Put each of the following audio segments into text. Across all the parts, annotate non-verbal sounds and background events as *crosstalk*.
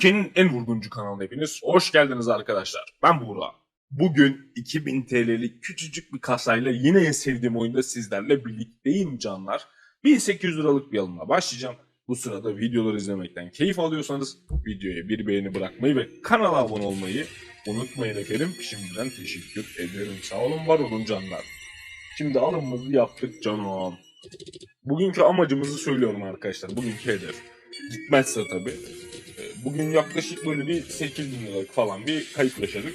Türkiye'nin en vurguncu kanalına hepiniz hoş geldiniz arkadaşlar. Ben Buğra. Bugün 2000 TL'lik küçücük bir kasayla yine en sevdiğim oyunda sizlerle birlikteyim canlar. 1800 liralık bir alımla başlayacağım. Bu sırada videoları izlemekten keyif alıyorsanız videoya bir beğeni bırakmayı ve kanala abone olmayı unutmayın efendim. Şimdiden teşekkür ederim. Sağ olun var olun canlar. Şimdi alımımızı yaptık canım. Bugünkü amacımızı söylüyorum arkadaşlar. Bugünkü hedef. Gitmezse tabii. E, Bugün yaklaşık böyle bir 8 bin liralık falan bir kayıp yaşadık.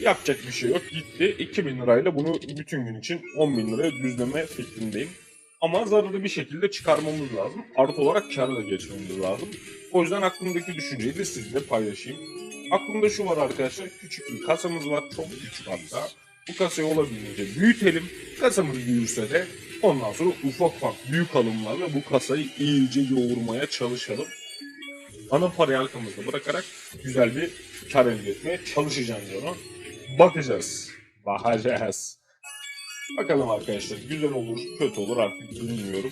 Yapacak bir şey yok. Gitti. 2000 lirayla bunu bütün gün için 10 bin liraya düzleme fikrindeyim. Ama zararı bir şekilde çıkarmamız lazım. Artı olarak kâra da geçmemiz lazım. O yüzden aklımdaki düşünceyi de sizinle paylaşayım. Aklımda şu var arkadaşlar. Küçük bir kasamız var. Çok küçük hatta. Bu kasayı olabildiğince büyütelim. Kasamız büyürse de ondan sonra ufak ufak büyük alımlarla bu kasayı iyice yoğurmaya çalışalım ana parayı arkamızda bırakarak güzel bir kar elde etmeye çalışacağım diyorum. Bakacağız. Bakacağız. Bakalım arkadaşlar güzel olur kötü olur artık bilmiyorum.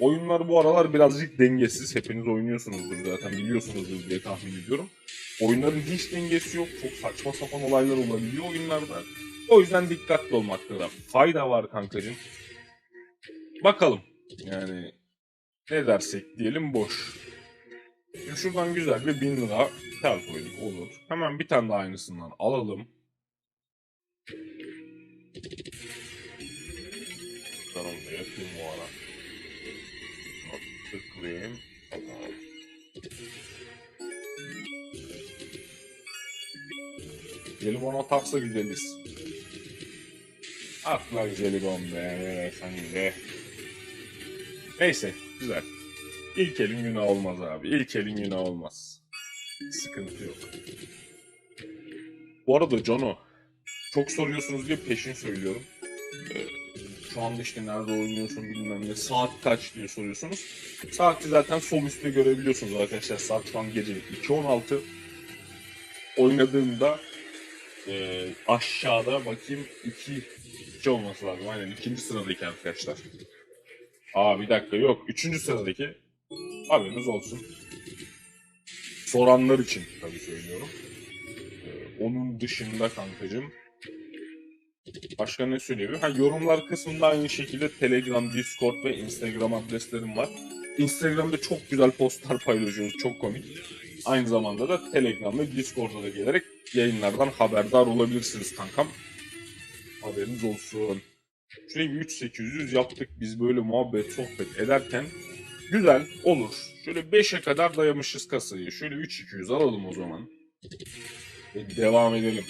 Oyunlar bu aralar birazcık dengesiz. Hepiniz oynuyorsunuzdur zaten biliyorsunuzdur diye tahmin ediyorum. Oyunların hiç dengesi yok. Çok saçma sapan olaylar olabiliyor oyunlarda. O yüzden dikkatli olmakta da fayda var kankacığım. Bakalım. Yani ne dersek diyelim boş. Şuradan güzel bir 1000 lira kar koyduk olur. Hemen bir tane daha aynısından alalım. Ben onu da yapayım bu ara. Tıklayayım. Tamam. Jelibon atarsa güzeliz. Atla jelibon be sen de. Neyse güzel. İlk elin günah olmaz abi. İlk elin günah olmaz. Sıkıntı yok. Bu arada Jono çok soruyorsunuz diye peşin söylüyorum. Ee, şu anda işte nerede oynuyorsun bilmem ne saat kaç diye soruyorsunuz. Saati zaten sol üstte görebiliyorsunuz arkadaşlar. Saat şu an gece 2.16. Oynadığımda e, aşağıda bakayım 2 2 olması lazım. Aynen ikinci sıradaki arkadaşlar. Aa bir dakika yok. Üçüncü sıradaki Haberiniz olsun. Soranlar için tabii söylüyorum. Ee, onun dışında kankacığım. Başka ne söyleyebilirim? Ha, yorumlar kısmında aynı şekilde Telegram, Discord ve Instagram adreslerim var. Instagram'da çok güzel postlar paylaşıyoruz. Çok komik. Aynı zamanda da Telegram ve Discord'a da gelerek yayınlardan haberdar olabilirsiniz kankam. Haberiniz olsun. Şurayı bir 3800 yaptık biz böyle muhabbet sohbet ederken Güzel olur. Şöyle 5'e kadar dayamışız kasayı. Şöyle 3200 alalım o zaman. Ve devam edelim.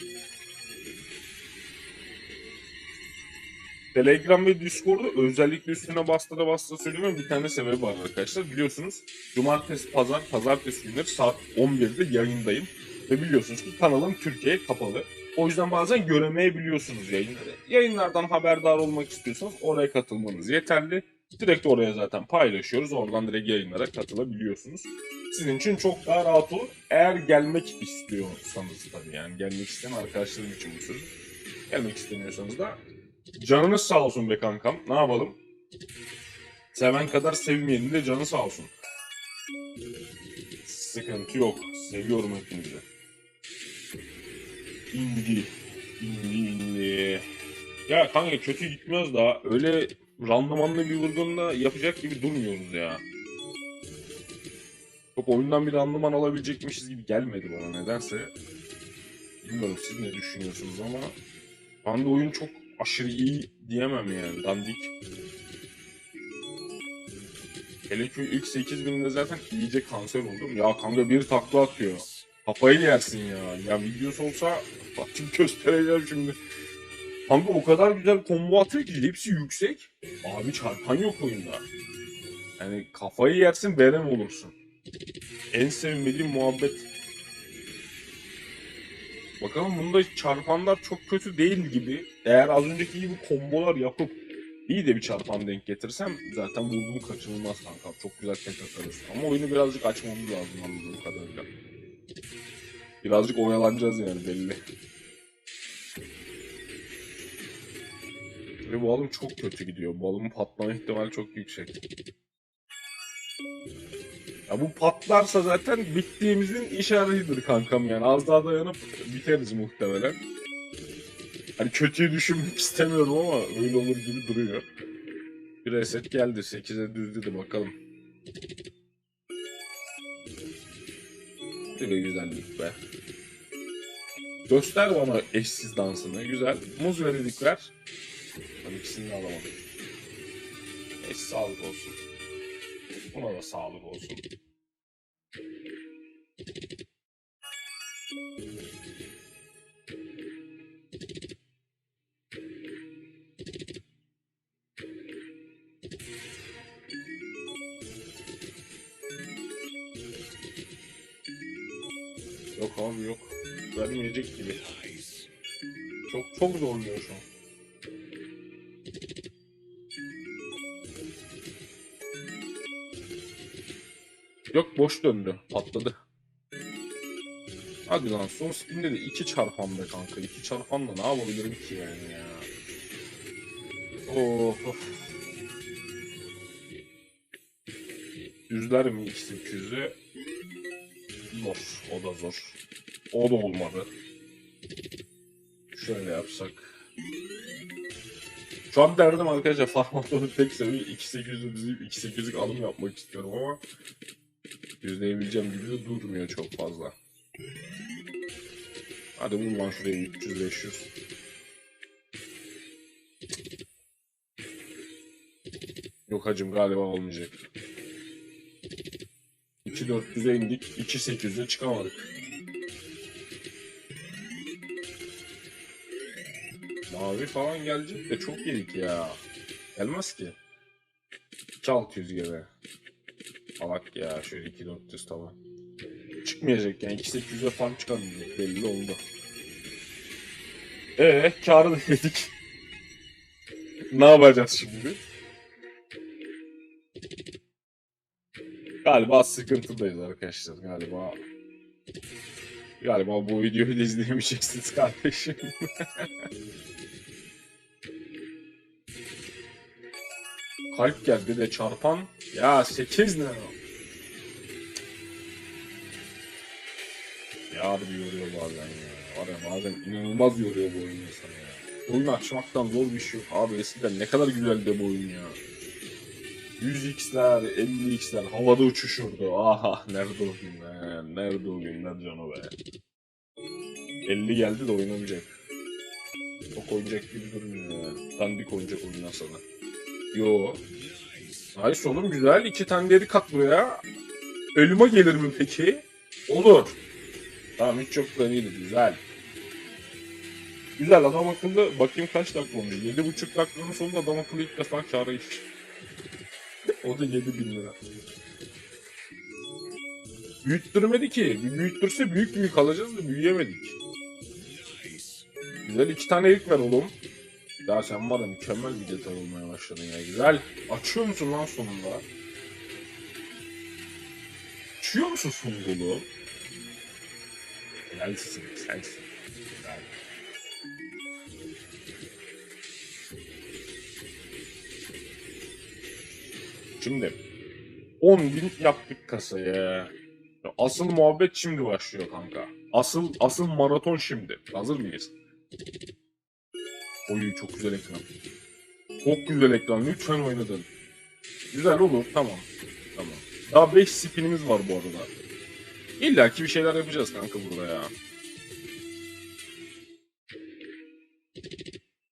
Telegram ve Discord'u özellikle üstüne bastıra bastıra söylüyorum bir tane sebebi var arkadaşlar. Biliyorsunuz cumartesi, pazar, pazartesi günleri saat 11'de yayındayım. Ve biliyorsunuz ki kanalım Türkiye'ye kapalı. O yüzden bazen göremeyebiliyorsunuz yayınları. Yayınlardan haberdar olmak istiyorsanız oraya katılmanız yeterli. Direkt oraya zaten paylaşıyoruz. Oradan direkt yayınlara katılabiliyorsunuz. Sizin için çok daha rahat olur. Eğer gelmek istiyorsanız tabii yani gelmek isteyen arkadaşlarım için bu söz. Gelmek istemiyorsanız da canınız sağ olsun be kankam. Ne yapalım? Seven kadar sevmeyenin de canı sağ olsun. Sıkıntı yok. Seviyorum hepinizi. İndi. İndi indi. Ya kanka kötü gitmez daha. Öyle randımanlı bir vurgunla yapacak gibi durmuyoruz ya. Çok oyundan bir randıman alabilecekmişiz gibi gelmedi bana nedense. Bilmiyorum siz ne düşünüyorsunuz ama ben de oyun çok aşırı iyi diyemem yani dandik. Hele ki ilk 8000'de zaten iyice kanser oldum. Ya kanka bir takla atıyor. Kafayı yersin ya. Ya videosu olsa bakayım göstereceğim şimdi. Kanka o kadar güzel combo atıyor ki hepsi yüksek. Abi çarpan yok oyunda. Yani kafayı yersin verem olursun. En sevmediğim muhabbet. Bakalım bunda çarpanlar çok kötü değil gibi. Eğer az önceki gibi kombolar yapıp iyi de bir çarpan denk getirsem zaten vurduğum kaçınılmaz kanka. Çok güzel tek atarız. Ama oyunu birazcık açmamız lazım anladığım kadarıyla. Birazcık oyalanacağız yani belli. Ve bu alım çok kötü gidiyor. Bu alımın patlama ihtimali çok yüksek. Ya bu patlarsa zaten bittiğimizin işaretidir kankam yani. Az daha dayanıp biteriz muhtemelen. Hani kötüyü düşünmek *laughs* istemiyorum ama öyle olur gibi duruyor. Bir reset geldi. 8'e düz dedi bakalım. De güzellik be. Göster bana eşsiz dansını. Güzel. Muz veredik ver. Ben ikisini de alamadım. Eş sağlık olsun. Buna da sağlık olsun. Yok abi yok. Vermeyecek gibi. Çok çok zorluyor şu an. Yok boş döndü. Patladı. Hadi lan son spinde de 2 çarpan be kanka. 2 çarpanla ne yapabilirim ki yani ya. Of. Düzler mi X800'ü? Zor. O da zor. O da olmadı. Şöyle yapsak. Şu an derdim arkadaşlar Farmaton'un tek sebebi 2800'ü dizip 2800'lük alım yapmak istiyorum ama yüzleyebileceğim gibi de durmuyor çok fazla. Hadi vur lan şuraya 300-500. Yok hacım galiba olmayacak. 2400'e indik. 2800'e çıkamadık. Mavi falan gelecek de çok yedik ya. Gelmez ki. 2600 gibi. Alak ya şöyle 2400 tamam. Çıkmayacak yani 2800'e falan çıkamayacak belli oldu. Eee karı da yedik. ne yapacağız şimdi? Galiba sıkıntıdayız arkadaşlar galiba. Galiba bu videoyu da izleyemeyeceksiniz kardeşim. *laughs* Kalp geldi de çarpan. Ya 8 ne? Ya harbi yoruyor bazen ya. Var ya bazen inanılmaz yoruyor bu oyun insanı ya. Oyunu açmaktan zor bir şey yok. Abi eskiden ne kadar güzeldi bu oyun ya. 100x'ler, 50x'ler havada uçuşurdu. Aha nerede o günler, nerede o günler canı be. 50 geldi de oynamayacak. Çok oynayacak gibi durmuyor ya. Dandik oynayacak oyundan sonra. Yo. Nice oğlum güzel. İki tane deri kat buraya. Ölüme gelir mi peki? Olur. Tamam hiç çok da değildi. Güzel. Güzel adam akıllı. Bakayım kaç dakika olmuş. 7,5 dakikanın sonunda adam akıllı ilk defa kâra iş. o da 7 bin lira. Büyüttürmedi ki. Büyüttürse büyük büyük alacağız da büyüyemedik. Güzel iki tane ilk ver oğlum. Ya sen var ya mükemmel bir detay olmaya başladın ya. Güzel. Açıyor musun lan sonunda? Açıyor musun sungulu? Helalsin, sensin. Güzel. Şimdi 10 bin yaptık kasaya. Asıl muhabbet şimdi başlıyor kanka. Asıl asıl maraton şimdi. Hazır mıyız? Oy çok güzel ekran. Çok güzel ekran. Lütfen oynadın. Güzel olur. Tamam. Tamam. Daha 5 spinimiz var bu arada. İlla ki bir şeyler yapacağız kanka burada ya.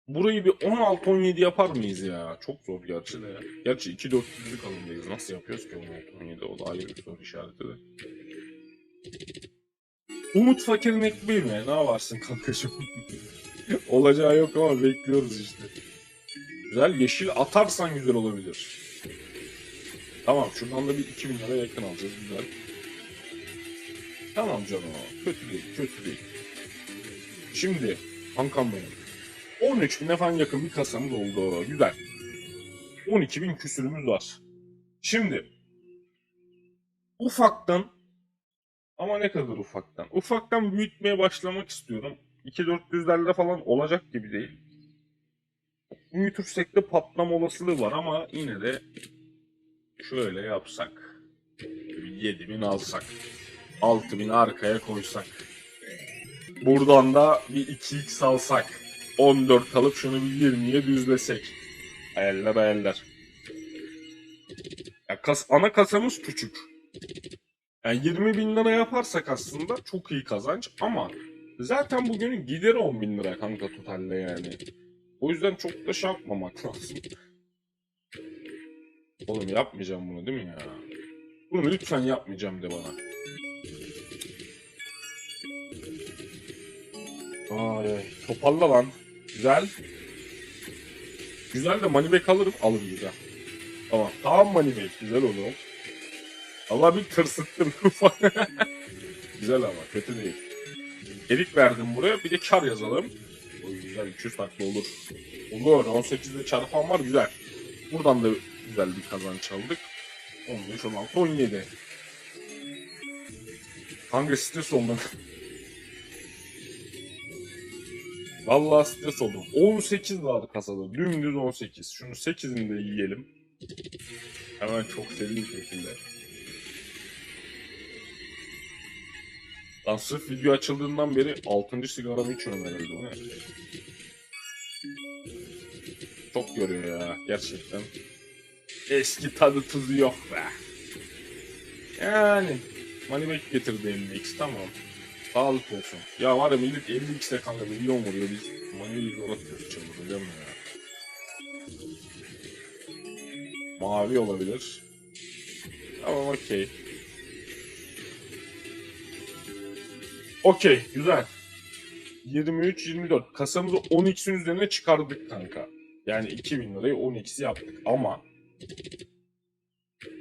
Burayı bir 16-17 yapar mıyız ya? Çok zor gerçi de. Gerçi 2-400'lük alındayız. Nasıl yapıyoruz ki 16-17? O da ayrı bir soru işareti de. Umut fakirin ekmeği mi? Ne varsın kankacığım? *laughs* Olacağı yok ama bekliyoruz işte. Güzel yeşil atarsan güzel olabilir. Tamam şuradan da bir 2000 lira yakın alacağız güzel. Tamam canım kötü değil kötü değil. Şimdi kankam benim. 13 bine falan yakın bir kasamız oldu. Güzel. 12 bin küsürümüz var. Şimdi ufaktan ama ne kadar ufaktan? Ufaktan büyütmeye başlamak istiyorum. 2-400'lerle falan olacak gibi değil. Büyütürsek de patlama olasılığı var ama yine de şöyle yapsak. 7000 alsak. 6000 arkaya koysak. Buradan da bir 2x alsak. 14 alıp şunu bir 20'ye düzlesek. Hayaller hayaller. Ya kas, ana kasamız küçük. Yani 20 bin lira yaparsak aslında çok iyi kazanç ama zaten bugünün gideri 10 bin lira kanka totalde yani. O yüzden çok da şey yapmamak lazım. Oğlum yapmayacağım bunu değil mi ya? Bunu lütfen yapmayacağım de bana. Ay, toparla lan. Güzel. Güzel de money alırım. Alır güzel. Tamam. Tamam money Güzel olur. Allah bir tırsıttım. *laughs* güzel ama kötü değil. Erik verdim buraya. Bir de kar yazalım. O güzel 200 farklı olur. Olur. 18'de çarpan var güzel. Buradan da güzel bir kazanç aldık. 15, 16, 17. Hangi stres oldum? *laughs* Vallahi stres oldum. 18 vardı kasada. Dümdüz 18. Şunu 8'ini de yiyelim. Hemen çok seri bir şekilde. Lan sırf video açıldığından beri 6. sigaramı içiyorum herhalde. Çok yoruyor ya gerçekten. Eski tadı tuzu yok be. Yani Moneyback getirdi 50x tamam. Sağlık olsun. Ya var ya millet 50x'e kanka milyon vuruyor biz. Moneyback'i zor atıyoruz çıldıracağım ya. Mavi olabilir. Tamam okey. Okey güzel. 23-24 kasamızı 10x'in üzerine çıkardık kanka. Yani 2000 lirayı 10x yaptık ama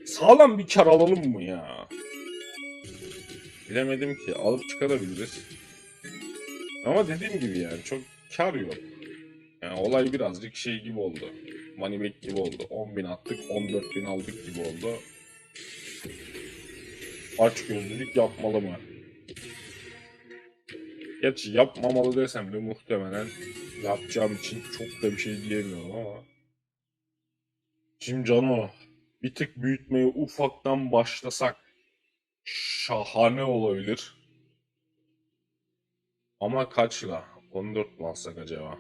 sağlam bir kar alalım mı ya? Bilemedim ki alıp çıkarabiliriz. Ama dediğim gibi yani çok kar yok. Yani olay birazcık şey gibi oldu. Moneyback gibi oldu. 10.000 attık 14.000 aldık gibi oldu. Aç gözlülük yapmalı mı? Gerçi yapmamalı desem de muhtemelen yapacağım için çok da bir şey diyemiyorum ama. Şimdi Cano bir tık büyütmeye ufaktan başlasak şahane olabilir. Ama kaçla? 14 mu alsak acaba?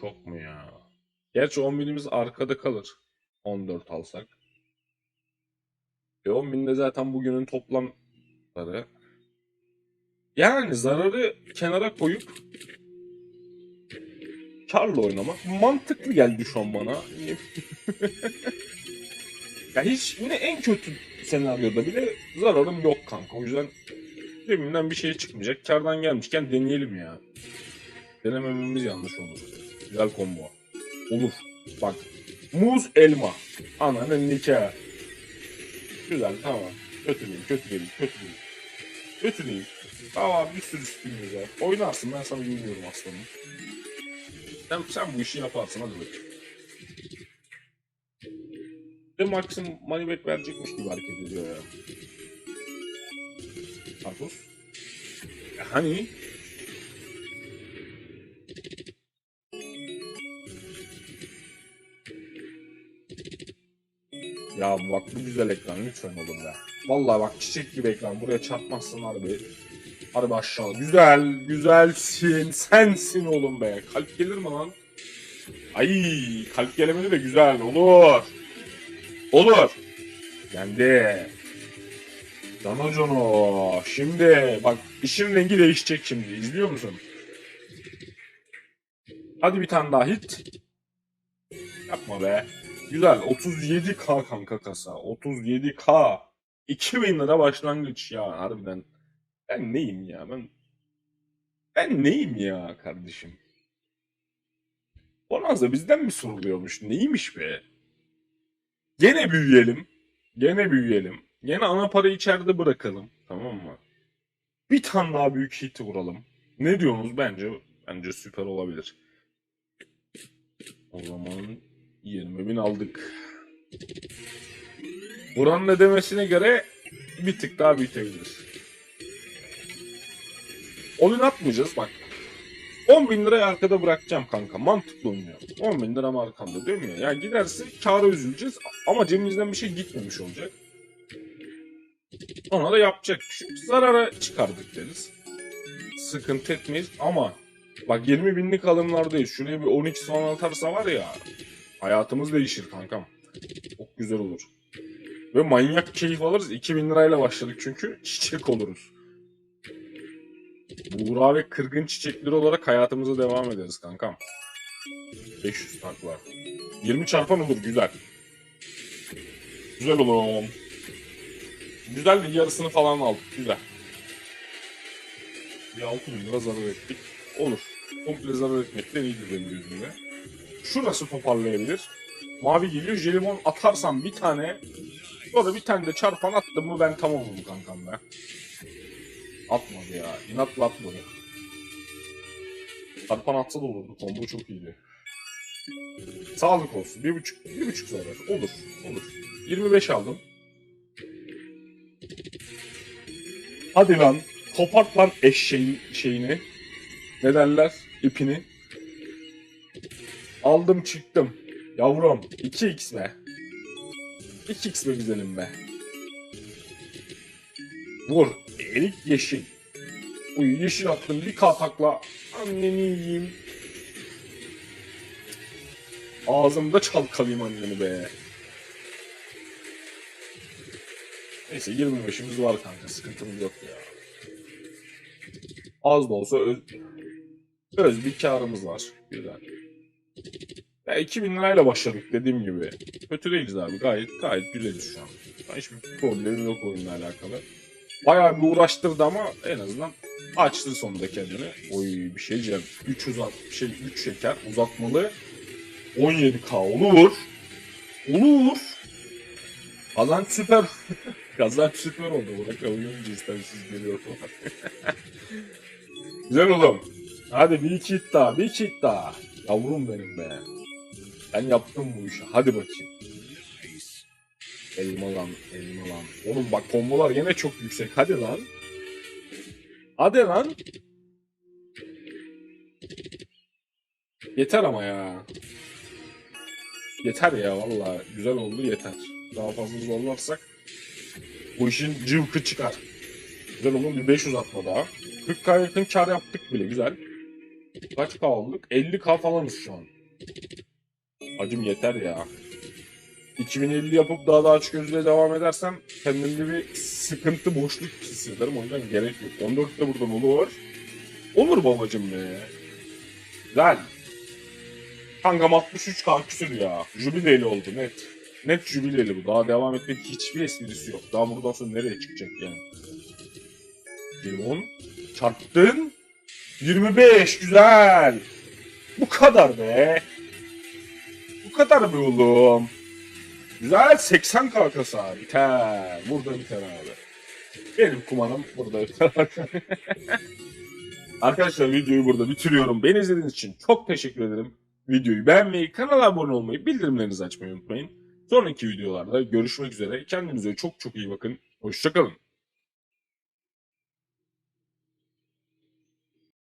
Çok mu ya? Gerçi 10 binimiz arkada kalır. 14 alsak. E 10 binde zaten bugünün toplamları. Yani zararı kenara koyup karla oynamak mantıklı geldi şu an bana. *laughs* ya hiç yine en kötü senaryoda bile zararım yok kanka. O yüzden cebimden bir şey çıkmayacak. Kardan gelmişken deneyelim ya. Denemememiz yanlış olur. Güzel combo. Olur. Bak. Muz elma. Ananın nikahı. Güzel tamam. Kötü değil, kötü değil, kötü değil. Kötü değil. Tamam bir sürü skinimiz var. Oynarsın ben sana güveniyorum aslanım. Sen, sen bu işi yaparsın hadi bakayım. De Maxim moneyback verecekmiş gibi hareket ediyor ya. Karpuz. Ya hani? Ya bak bu güzel ekran lütfen oğlum ya. Vallahi bak çiçek gibi ekran buraya çarpmazsın harbi. Harbi aşağı. Güzel, güzelsin. Sensin oğlum be. Kalp gelir mi lan? Ay, kalp gelemedi de güzel. Olur. Olur. Geldi. Cano Cano. Şimdi bak işin rengi değişecek şimdi. İzliyor musun? Hadi bir tane daha hit. Yapma be. Güzel. 37k kanka kasa. 37k. 2000 lira başlangıç ya harbiden. Ben neyim ya ben? Ben neyim ya kardeşim? Bonanza bizden mi soruluyormuş? Neymiş be? Gene büyüyelim. Gene büyüyelim. Gene ana parayı içeride bırakalım. Tamam mı? Bir tane daha büyük hit vuralım. Ne diyorsunuz bence? Bence süper olabilir. O zaman 20 bin aldık. Buranın ödemesine göre bir tık daha büyütebiliriz. Oyun atmayacağız bak. 10 bin lirayı arkada bırakacağım kanka. Mantıklı oynuyor. 10 bin liram arkamda değil mi? Yani giderse kâra üzüleceğiz ama cebimizden bir şey gitmemiş olacak. Ona da yapacak. bir şey zarara çıkardık deriz. Sıkıntı etmeyiz ama bak 20 binlik alımlardayız. Şuraya bir 12 falan atarsa var ya hayatımız değişir kankam. Çok güzel olur. Ve manyak keyif alırız. 2000 lirayla başladık çünkü *laughs* çiçek oluruz. Buğra ve kırgın çiçekleri olarak hayatımıza devam ederiz kankam. 500 takla. 20 çarpan olur güzel. Güzel olur. Güzel bir yarısını falan aldık. Güzel. Bir 6 bin lira zarar ettik. Olur. Komple zarar etmekten iyidir benim gözümde. Şurası toparlayabilir. Mavi geliyor. Jelibon atarsam bir tane o da bir tane de çarpan attım mı ben tamamım kankam be. Atmadı ya. İnatla atmadı. Çarpan atsa da olurdu. Combo çok iyiydi. Sağlık olsun. Bir buçuk, bir buçuk zarar. Olur. Olur. 25 aldım. Hadi lan. Kopart lan eşeğin şeyini. Ne derler? İpini. Aldım çıktım. Yavrum 2x be. 2x be güzelim be. Vur. Erik yeşil. Uy yeşil attım bir katakla. Anneni yiyeyim. Ağzımda çalkalayayım anneni be. Neyse 25'imiz var kanka sıkıntımız yok ya. Az da olsa öz, öz bir karımız var. Güzel. Ya 2000 lirayla başladık dediğim gibi. Kötü değiliz abi gayet gayet güzeliz şu an. Hiçbir problemim yok oyunla alakalı. Bayağı bir uğraştırdı ama en azından açtı sonunda kendini. Oy bir şey diyeceğim. 3 uzat, şey 3 şeker uzatmalı. 17k olur. Olur. Kazanç süper. *laughs* Kazanç süper oldu. Burak oyuncu istemsiz geliyor. *laughs* Güzel oğlum. Hadi bir iki daha, bir iki daha. Yavrum benim be. Ben yaptım bu işi. Hadi bakayım. Elma lan, elma lan. Oğlum bak kombolar yine çok yüksek. Hadi lan. Hadi lan. Yeter ama ya. Yeter ya valla. Güzel oldu yeter. Daha fazla zorlarsak bu işin cıvkı çıkar. Güzel olur bir 500 atma daha. 40k yakın kar yaptık bile güzel. Kaç k aldık? 50k falanız şu an. Acım yeter ya. 2050 yapıp daha da aç gözle devam edersem kendimde bir sıkıntı boşluk hissederim. O yüzden gerek yok. 14 de buradan olur. Olur babacım be. Güzel. Kankam 63k küsür ya. Jubileli oldu net. Net jubileli bu. Daha devam etmek hiçbir esprisi yok. Daha buradan sonra nereye çıkacak yani? 20 çarptın. 25 güzel. Bu kadar be. Bu kadar be oğlum. Güzel 80 kalkası abi. Biter. Burada biter abi. Benim kumanım burada. *laughs* Arkadaşlar videoyu burada bitiriyorum. Beni izlediğiniz için çok teşekkür ederim. Videoyu beğenmeyi, kanala abone olmayı, bildirimlerinizi açmayı unutmayın. Sonraki videolarda görüşmek üzere. Kendinize çok çok iyi bakın. Hoşçakalın.